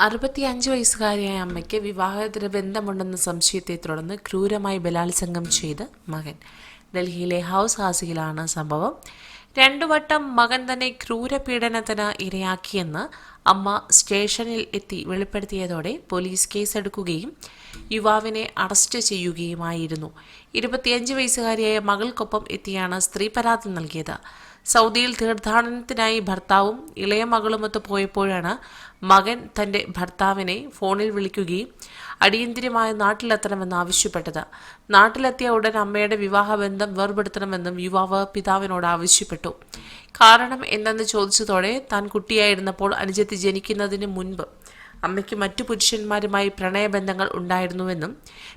അറുപത്തിയഞ്ച് വയസ്സുകാരിയായ അമ്മയ്ക്ക് വിവാഹേതര ബന്ധമുണ്ടെന്ന സംശയത്തെ തുടർന്ന് ക്രൂരമായി ബലാത്സംഗം ചെയ്ത് മകൻ. ഡൽഹിയിലെ ഹൗസ് ഹാസിയിലാണ് സംഭവം. രണ്ടു വട്ടം മകൻ തന്നെ ക്രൂരപീഡനത്തിന് ഇരയാക്കിയെന്ന് അമ്മ സ്റ്റേഷനിൽ എത്തി വെളിപ്പെടുത്തിയതോടെ പോലീസ് കേസെടുക്കുകയും യുവാവിനെ അറസ്റ്റ് ചെയ്യുകയുമായിരുന്നു. ഇരുപത്തിയഞ്ച് വയസ്സുകാരിയായ മകൾക്കൊപ്പം എത്തിയാണ് സ്ത്രീ പരാതി നൽകിയത്. സൗദിയിൽ തീർത്ഥാടനത്തിനായി ഭർത്താവും ഇളയ മകളുമൊത്ത് പോയപ്പോഴാണ് മകൻ തന്റെ ഭർത്താവിനെ ഫോണിൽ വിളിക്കുകയും അടിയന്തിരമായി നാട്ടിലെത്തണമെന്ന് ആവശ്യപ്പെട്ടത്. നാട്ടിലെത്തിയ ഉടൻ അമ്മയുടെ വിവാഹബന്ധം വേർപെടുത്തണമെന്നും യുവാവ് പിതാവിനോട് ആവശ്യപ്പെട്ടു. കാരണം എന്തെന്ന് ചോദിച്ചതോടെ താൻ കുട്ടിയായിരുന്നപ്പോൾ അനുജത്തി ജനിക്കുന്നതിന് മുൻപ് അമ്മയ്ക്ക് മറ്റു പുരുഷന്മാരുമായി പ്രണയബന്ധങ്ങൾ ഉണ്ടായിരുന്നുവെന്നും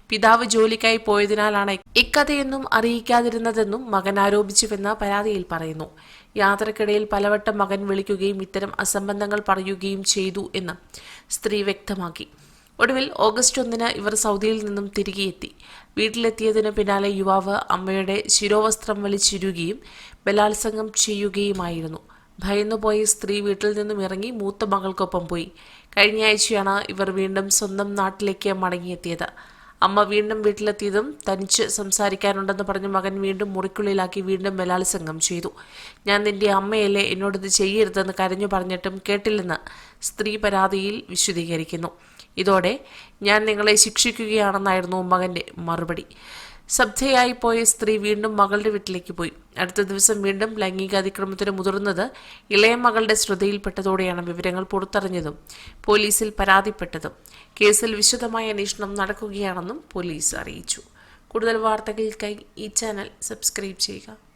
പിതാവ് ജോലിക്കായി പോയതിനാലാണ് ഇക്കഥയൊന്നും അറിയിക്കാതിരുന്നതെന്നും മകൻ ആരോപിച്ചുവെന്ന് പരാതിയിൽ പറയുന്നു. യാത്രക്കിടയിൽ പലവട്ടം മകൻ വിളിക്കുകയും ഇത്തരം അസംബന്ധങ്ങൾ പറയുകയും ചെയ്തു എന്ന് സ്ത്രീ വ്യക്തമാക്കി. ഒടുവിൽ ഓഗസ്റ്റ് ഒന്നിന് ഇവർ സൗദിയിൽ നിന്നും തിരികെയെത്തി. വീട്ടിലെത്തിയതിനു പിന്നാലെ യുവാവ് അമ്മയുടെ ശിരോവസ്ത്രം വലിച്ചിരുകയും ബലാത്സംഗം ചെയ്യുകയുമായിരുന്നു. ഭയന്നുപോയ സ്ത്രീ വീട്ടിൽ നിന്നും ഇറങ്ങി മൂത്ത മകൾക്കൊപ്പം പോയി. കഴിഞ്ഞ ആഴ്ചയാണ് ഇവർ വീണ്ടും സ്വന്തം നാട്ടിലേക്ക് മടങ്ങിയെത്തിയത്. അമ്മ വീണ്ടും വീട്ടിലെത്തിയതും തനിച്ച് സംസാരിക്കാനുണ്ടെന്ന് പറഞ്ഞ് മകൻ വീണ്ടും മുറിക്കുള്ളിലാക്കി വീണ്ടും ബലാത്സംഗം ചെയ്തു. ഞാൻ നിന്റെ അമ്മയല്ലേ എന്നോടിത് ചെയ്യരുതെന്ന് കരഞ്ഞു പറഞ്ഞിട്ടും കേട്ടില്ലെന്ന് സ്ത്രീ പരാതിയിൽ വിശദീകരിക്കുന്നു. ഇതോടെ ഞാൻ നിങ്ങളെ ശിക്ഷിക്കുകയാണെന്നായിരുന്നു മകന്റെ മറുപടി. സബ്ധയായി പോയ സ്ത്രീ വീണ്ടും മകളുടെ വീട്ടിലേക്ക് പോയി. അടുത്ത ദിവസം വീണ്ടും ലൈംഗിക അതിക്രമത്തിന് മുതിർന്നത് ഇളയ മകളുടെ ശ്രദ്ധയിൽപ്പെട്ടതോടെയാണ് വിവരങ്ങൾ പുറത്തറിഞ്ഞതും പോലീസിൽ പരാതിപ്പെട്ടതും. കേസിൽ വിശദമായ അന്വേഷണം നടക്കുകയാണെന്നും പോലീസ് അറിയിച്ചു. കൂടുതൽ വാർത്തകൾക്കായി ഈ ചാനൽ സബ്സ്ക്രൈബ് ചെയ്യുക.